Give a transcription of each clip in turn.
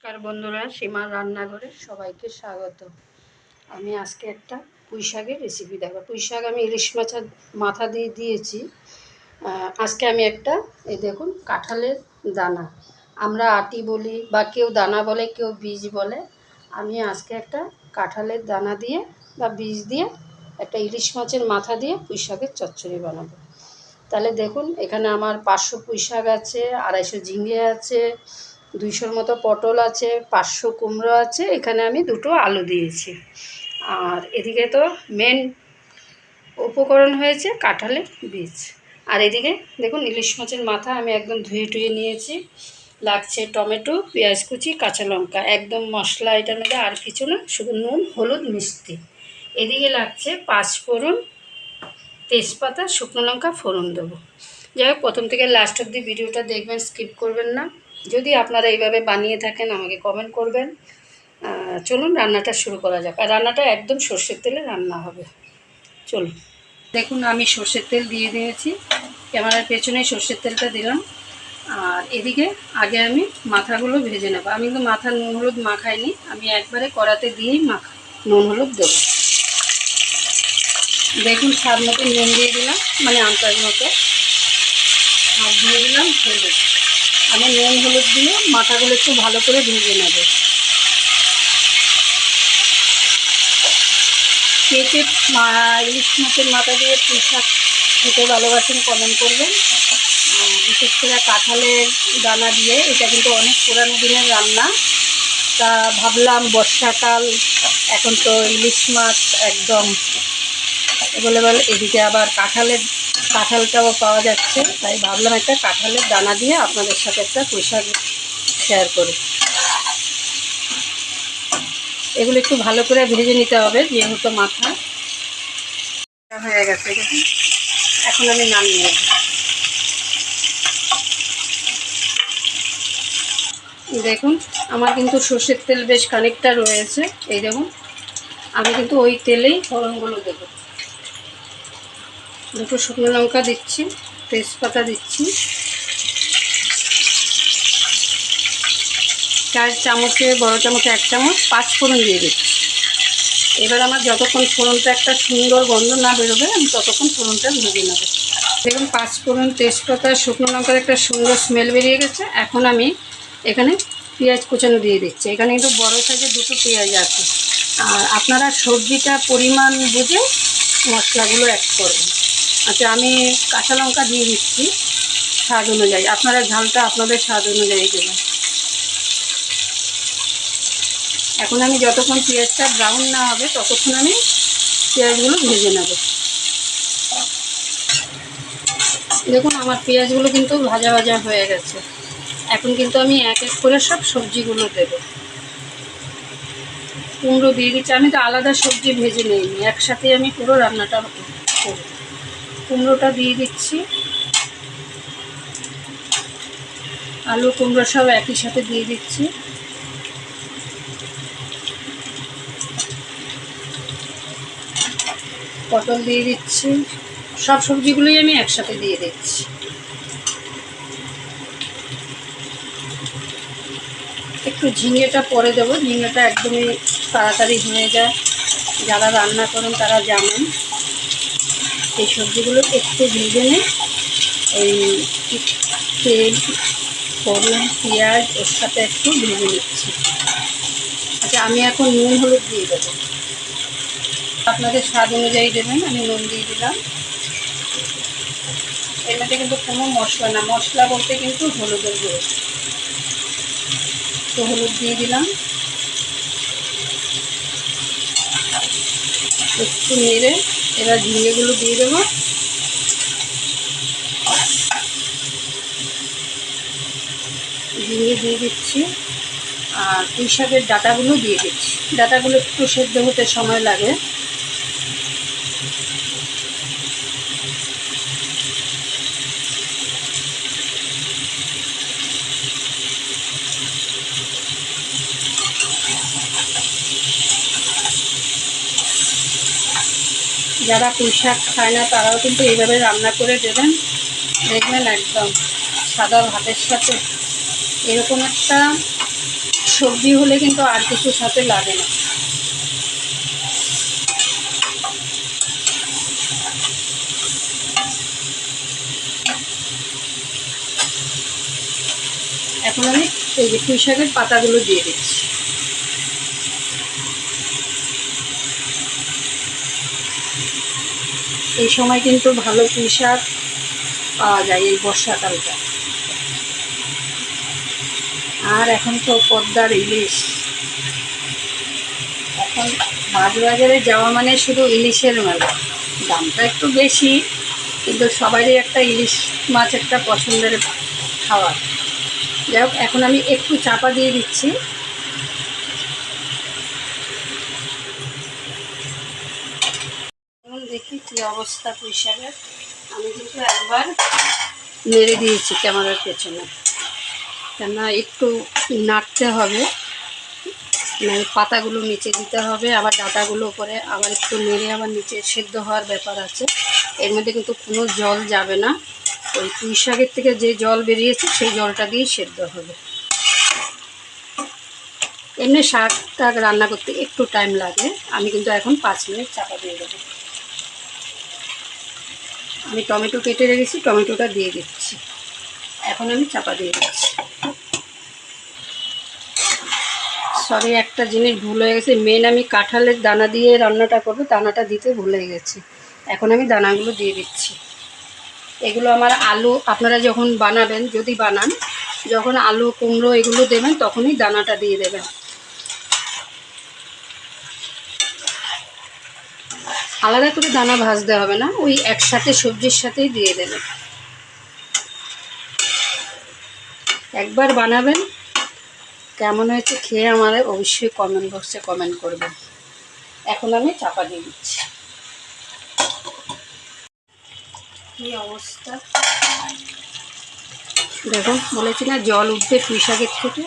নমস্কার বন্ধুরা, সীমার রান্নাঘরে সবাইকে স্বাগত। আমি আজকে একটা পুঁই শাকের রেসিপি দেখাবো। পুঁই শাক আমি ইলিশ মাছের মাথা দিয়ে দিয়েছি। আজকে আমি একটা, এই দেখুন, কাঁঠালের দানা। আমরা আটি বলি বা কেউ দানা বলে, কেউ বীজ বলে। আমি আজকে একটা কাঁঠালের দানা দিয়ে বা বীজ দিয়ে একটা ইলিশ মাছের মাথা দিয়ে পুঁই শাকের চচ্চড়ি বানাবো। তাহলে দেখুন, এখানে আমার পাঁচশো পুঁই শাক আছে, আড়াইশো ঝিঙে আছে দুইশোর মতো পটল আছে, পাঁচশো কুমড়ো আছে, এখানে আমি দুটো আলু দিয়েছি। আর এদিকে তো মেন উপকরণ হয়েছে কাঁঠালের বীজ। আর এদিকে দেখুন ইলিশ মাছের মাথা আমি একদম ধুয়ে টুয়ে নিয়েছি। লাগছে টমেটো, পেঁয়াজ কুচি, কাঁচা লঙ্কা। একদম মশলা এটার মধ্যে আর কিছু না, শুধু নুন, হলুদ, মিষ্টি। এদিকে লাগছে পাঁচ ফোড়ন তেজপাতা, শুকনো লঙ্কা, ফোড়ন দেবো। যাই হোক, প্রথম থেকে লাস্ট অব্দি ভিডিওটা দেখবেন স্কিপ করবেন না। যদি আপনারা এইভাবে বানিয়ে থাকেন, আমাকে কমেন্ট করবেন। চলুন রান্নাটা শুরু করা যাক। আর রান্নাটা একদম সর্ষের তেলে রান্না হবে। চলুন। দেখুন, আমি সর্ষের তেল দিয়ে দিয়েছি। ক্যামেরার পেছনে সর্ষের তেলটা দিলাম। আর এদিকে আগে আমি মাথাগুলো ভেজে নেব। আমি কিন্তু মাথা নুন হলুদ মাখাইনি। আমি একবারে কড়াতে দিয়েই মাখা, নুন হলুদ দেবো। দেখুন, স্বাদ মতো নুন দিয়ে দিলাম। মানে আন্দাজ মতো। আর দিয়ে দিলাম হলুদ। আমি নুন, হলুদ দিয়ে মাথাগুলো একটু ভালো করে ভেজে নেব। কে কে ইলিশ মাছের মাথা দিয়ে পুঁই খেতে ভালোবাসেন কমেন্ট করবেন। বিশেষ করে কাঁঠালের দানা দিয়ে, এটা কিন্তু অনেক পুরানো দিনের রান্না। তা ভাবলাম বর্ষাকাল, এখন তো ইলিশ মাছ একদম বলে এদিকে আবার কাঁঠালের কাঁঠালটাও পাওয়া যাচ্ছে। তাই ভাবলাম একটা কাঁঠালের দানা দিয়ে আপনাদের সাথে একটা পোশাক শেয়ার করি। এগুলো একটু ভালো করে ভেজে নিতে হবে, যেহেতু মাথা। হয়ে গেছে এখন আমি নামিয়ে নেব। দেখুন, আমার কিন্তু সর্ষের তেল বেশ খানিকটা রয়েছে। এই দেখুন, আমি কিন্তু ওই তেলেই ফোড়নগুলো দেবো। দুটো শুকনো লঙ্কা দিচ্ছি, তেজপাতা দিচ্ছি। চার চামচে, বড় চামচে এক চামচ পাঁচ ফোড়ন দিয়ে দিচ্ছি। এবার আমার যতক্ষণ ফোড়নটা একটা সুন্দর গন্ধ না বেরোবে, আমি ততক্ষণ ফোড়নটা ভেজে নেব। দেখুন, পাঁচ ফোড়ন তেজপাতা, শুকনো লঙ্কার একটা সুন্দর স্মেল বেরিয়ে গেছে। এখন আমি এখানে পেঁয়াজ কুচানো দিয়ে দিচ্ছি। এখানে কিন্তু বড় সাইজের দুটো পেঁয়াজ আছে। আর আপনারা সবজিটা পরিমাণ বুঝে মশলাগুলো অ্যাড করবেন। আচ্ছা আমি কাঁচা লঙ্কা দিয়ে দিচ্ছি স্বাদ অনুযায়ী। আপনারা ঝালটা আপনাদের স্বাদ অনুযায়ী দেবেন। এখন আমি যতক্ষণ পেঁয়াজটা ব্রাউন না হবে, ততক্ষণ আমি পেঁয়াজগুলো ভেজে নেব। দেখুন, আমার পেঁয়াজগুলো কিন্তু ভাজা ভাজা হয়ে গেছে। এখন কিন্তু আমি এক এক করে সব সবজিগুলো দেব। কুমড়ো দিয়ে দিচ্ছি। আমি তো আলাদা সবজি ভেজে নিইনি, একসাথে আমি পুরো রান্নাটা করব। কুমড়োটা দিয়ে দিচ্ছি। আলু, কুমড়ো সব একই সাথে দিয়ে দিচ্ছি। পটল দিয়ে দিচ্ছি। সব সবজিগুলোই আমি একসাথে দিয়ে দিচ্ছি। একটু ঝিঙেটা পরে দেবো। ঝিঙেটা একদমই তাড়াতাড়ি হয়ে যায়। যারা রান্না করেন তারা জানেন। এই সবজিগুলো একটু ভেজে নিয়ে ওই তেল, ফোড়ন, পেঁয়াজ ওর সাথে একটু ভেজে নিচ্ছি। আচ্ছা আমি এখন নুন, হলুদ দিয়ে দেবো। আপনাদের স্বাদ অনুযায়ী দেবেন, আমি নুন দিয়ে দিলাম। এর মধ্যে কিন্তু কোনো মশলা না, মশলা বলতে কিন্তু হলুদের গুঁড়ো। তো হলুদ দিয়ে দিলাম। একটু নেড়ে এবার ঝিঙেগুলো দিয়ে দেবো। ঝিঙে দিয়ে দিচ্ছি। আর পুঁই শাকের ডাটাগুলো দিয়ে দিচ্ছি। ডাটাগুলো একটু সেদ্ধ হতে সময় লাগে। যারা পুঁই শাক খায় না, তারাও কিন্তু এইভাবে রান্না করে দেবেন। দেখবেন একদম সাদা ভাতের সাথে। এরকম একটা সবজি হলে কিন্তু আর কিছু সাথে লাগে না। এখন আমি এই যে পুঁই শাকের পাতাগুলো দিয়ে দিচ্ছি। এই সময় কিন্তু ভালো পুঁই শাক পাওয়া যায় এই বর্ষাকালটা। আর এখন তো পদ্মার ইলিশ। এখন মাছ বাজারে যাওয়া মানে শুধু ইলিশের মেলা। দামটা একটু বেশি, কিন্তু সবারই একটা ইলিশ মাছ একটা পছন্দের খাবার। যাই হোক, এখন আমি একটু চাপা দিয়ে দিচ্ছি এখন দেখি কী অবস্থা পুঁইশাকের আমি কিন্তু একবার নেড়ে দিয়েছি ক্যামেরার পেছনে। কেননা একটু নাড়তে হবে মানে পাতাগুলো নিচে দিতে হবে, আবার ডাটাগুলো উপরে আবার একটু নেড়ে আবার নিচে সেদ্ধ হওয়ার ব্যাপার আছে। এর মধ্যে কিন্তু কোনো জল যাবে না। ওই পুঁই শাকের থেকে যে জল বেরিয়েছে, সেই জলটা দিয়েই সেদ্ধ হবে। এমনি শাক টাক রান্না করতে একটু টাইম লাগে। আমি কিন্তু এখন পাঁচ মিনিট চাপা দিয়ে দেবো। আমি টমেটো কেটে রেখেছি, টমেটোটা দিয়ে দিচ্ছি। এখন আমি চাপা দিয়ে দিচ্ছি। সরি, একটা জিনিস ভুল হয়ে গেছে। মেন আমি কাঁঠালের দানা দিয়ে রান্নাটা করব, দানাটা দিতে ভুলে গেছি। এখন আমি দানাগুলো দিয়ে দিচ্ছি। এগুলো আমার আলু, আপনারা যখন বানাবেন, যদি বানান, যখন আলু, কুমড়ো এগুলো দেবেন, তখনই দানাটা দিয়ে দেবেন। আলাদা করে দানা ভাজতে হবে না, ওই একসাথে সবজির সাথেই দিয়ে দেবেন একবার বানাবেন, কেমন হয়েছে খেয়ে আমার অবশ্যই কমেন্ট বক্সে কমেন্ট করবেন। এখন আমি চাপা দিয়ে দিচ্ছি। অবস্থা? দেখো বলেছি না জল উঠবে পুঁই শাকের থেকে।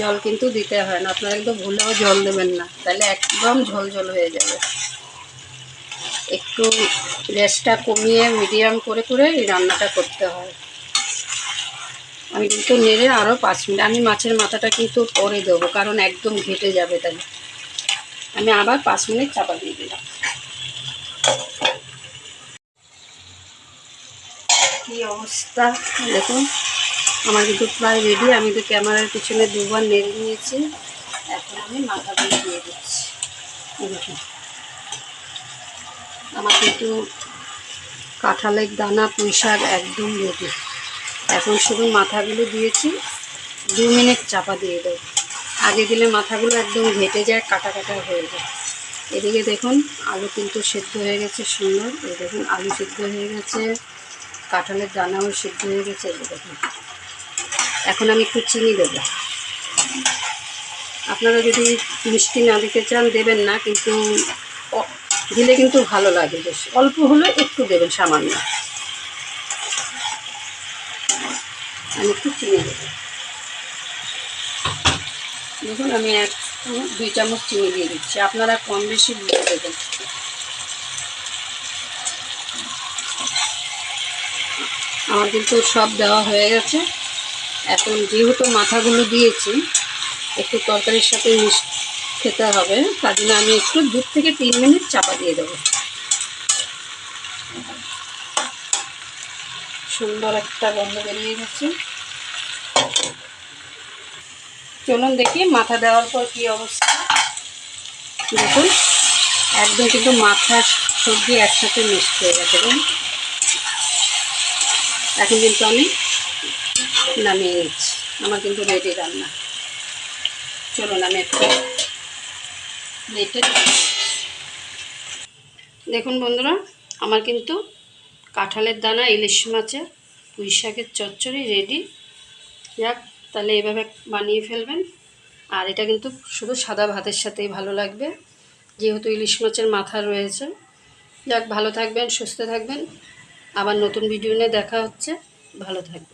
জল কিন্তু দিতে হয় না, আপনারা একদম ভুলেও জল দেবেন না, তাহলে একদম ঝোল ঝোল হয়ে যাবে। একটু গ্যাসটা কমিয়ে মিডিয়াম করে করে এই রান্নাটা করতে হয়। আমি কিন্তু নেড়ে আরও পাঁচ মিনিট, আমি মাছের মাথাটা কিন্তু পরে দেবো, কারণ একদম ঘেটে যাবে তাহলে আমি আবার পাঁচ মিনিট চাপা দিয়ে দিলাম। কী অবস্থা? দেখুন, আমার কিন্তু প্রায় রেডি আমি তো ক্যামেরার পিছনে দুবার নেড়ে নিয়েছি। এখন আমি মাথা দিয়ে দিয়ে দিচ্ছি দেখুন। আমার কিন্তু কাঁঠালের দানা, পুঁই শাক একদম রেডি। এখন শুধু মাথাগুলো দিয়েছি, দু মিনিট চাপা দিয়ে দেবো। আগে দিলে মাথাগুলো একদম ঘেটে যায়, কাটা কাটা হয়ে যায়। এদিকে দেখুন, আলু কিন্তু সেদ্ধ হয়ে গেছে সুন্দর। এই দেখুন, আলু সিদ্ধ হয়ে গেছে, কাঁঠালের দানাও সিদ্ধ হয়ে গেছে, এই দেখুন। এখন আমি একটু চিনি দেবো। আপনারা যদি মিষ্টি না দিতে চান, দেবেন না, কিন্তু দিলে কিন্তু ভালো লাগে বেশ। অল্প হলেও একটু দেবেন সামান্য। আমি একটু চিনি দেবো। দেখুন, আমি এক দুই চামচ চিনি দিয়ে দিচ্ছি। আপনারা কম বেশি দিয়ে দেবেন। আমার কিন্তু সব দেওয়া হয়ে গেছে। এখন যেহেতু মাথাগুলো দিয়েছি, একটু তরকারির সাথে মিশ খেতে হবে। তার জন্য আমি একটু দু থেকে তিন মিনিট চাপা দিয়ে দেবো। সুন্দর একটা গন্ধ বেরিয়ে গেছে। চলুন দেখি মাথা দেওয়ার পর কি অবস্থা। দেখুন, একদম কিন্তু মাথা সবজি একসাথে মিক্সড হয়ে গেছে। দেখুন, এখন কিন্তু আমি নামিয়ে নিচ্ছি। আমার কিন্তু রেডি রান্না। চলুন আমি একটা প্লেটে দেখুন বন্ধুরা, আমার কিন্তু কাঁঠালের দানা, ইলিশ মাছের পুঁই শাকের চচ্চড়ি রেডি যাক, তাহলে এইভাবে বানিয়ে ফেলবেন। আর এটা কিন্তু শুধু সাদা ভাতের সাথেই ভালো লাগবে, যেহেতু ইলিশ মাছের মাথা রয়েছে। যাক, ভালো থাকবেন, সুস্থ থাকবেন। আবার নতুন ভিডিও নিয়ে দেখা হচ্ছে। ভালো থাকবেন।